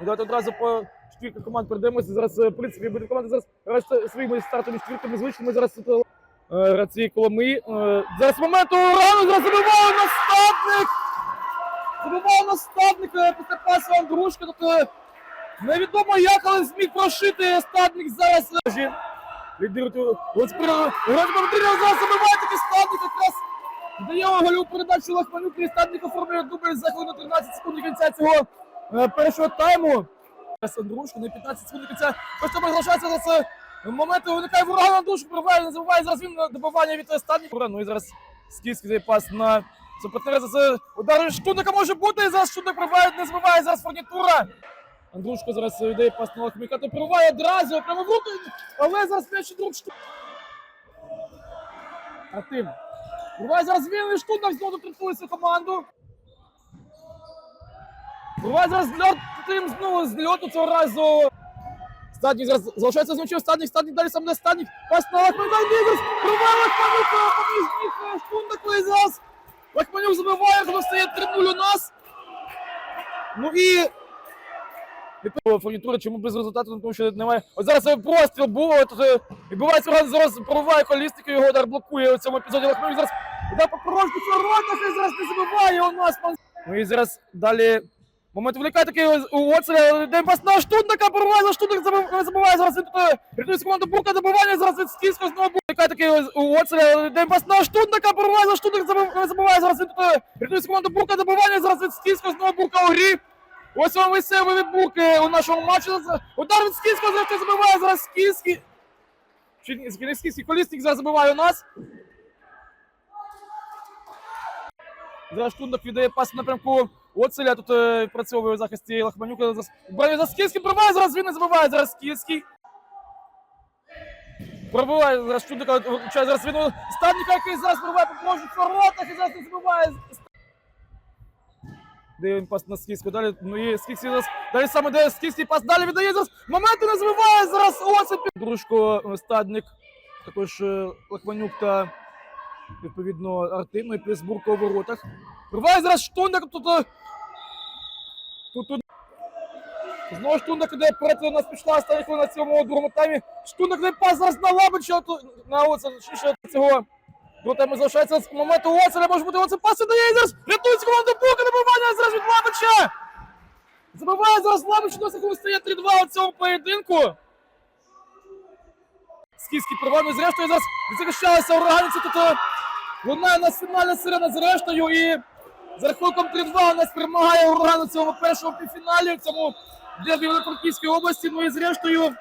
Ну, Давайте одразу по четвірка команд перейдемося. Зараз, е, в принципі, буде команда зараз грати своїми стартовими четвірками звичними. Зараз тут е, гравці Коломи. Е, Зараз момент урану, зараз забиває настатник! Забиває настатник е, після пасу Андрушка. Е, невідомо як, але зміг прошити статник зараз. е, Лідирують Бабдрів зараз забиває такий статник якраз. Дає голю передачу Лахманюк і статник оформлює дубль за хвилину 13 секунд до кінця цього е, першого тайму. Андрушко на 15 секунд кінця. Просто залишається за це момент виникає ворога Андрушко, пробиває, не забуває зараз він на добивання від статника. Ну і зараз скільський пас на супротивника. За це удар Штуника може бути, і зараз Штуник пробиває, не збиває зараз фурнітура. Андрушко зараз йде пас на Лахміка, то пробиває одразу, прямо в руку, але зараз м'яч друг Штуник. Артем. Буває зараз вільний штунок, знову тренується команду. Буває зараз зльот, тим з льоту цього разу. Стаднік зараз залишається з м'ячем, стаднік, стаднік далі сам не стаднік. Пас на Лахманюка, Нігрс, буває Лахманюка, поміж них штунок, і зараз Лахманюк забиває, коли стає 3-0 у нас. Ну і фурнітура, чому без результату, тому що немає. От зараз е, простріл був, от, е, відбувається раз, зараз пробиває колістики, його удар блокує у цьому епізоді. Лахманюк зараз іде по порожку воротах і зараз не забиває у нас. Ну і зараз далі момент виникає такий у Оцеля, де пас на штутника, порває за штутник, забив- забиває зараз він тут е, рятується команду Бурка, добивання, зараз від Стільського знову. Виникає такий у Оцеля, де пас на штутника, порває за штутник, забив- забиває зараз він тут е, рятується команду Бурка, добивання, зараз від Стільського знову Бурка у грі. Ось вам і себе від Бурки у нашому матчі. Удар від Скільського забиває зараз Скільський. Чи не Скільський, Колісник зараз у нас. Зараз Штундок віддає пас в напрямку Оцеля. Тут е, відпрацьовує у захисті Лахманюка. Браві за Скільським пробиває, зараз він не забиває. Зараз Скільський. Пробиває зараз Штундика, влучає зараз він у який зараз пробиває по порожніх воротах і зараз не забиває. Де він пас на Скіську, далі, ну і Скіський зараз, далі саме де Скіський пас, далі віддає зараз, моменти не забиває зараз Осип. Дружко, е, Стадник, також е, Лахманюк та, відповідно, Артем, і Пісбурка у воротах. Вриває зараз Штундак, тут, тут, тут, Знову Штундак іде проти нас пішла остання на цьому другому таймі. Штундак не пас зараз на Лабича, на оце, ще цього Ну, там залишається з моменту Оцеля, може бути оце пас дає зараз рятується команда Бука, добивання зараз від Лабича! Забиває зараз Лабич, на секунду стає 3-2 у цьому поєдинку. Скіфський провальний зрештою зараз захищалися ураганці, тут лунає нас фінальна сирена зрештою і за рахунком 3-2 у нас перемагає ураган у цьому першому півфіналі, у цьому дербі Великорківської області, ну і зрештою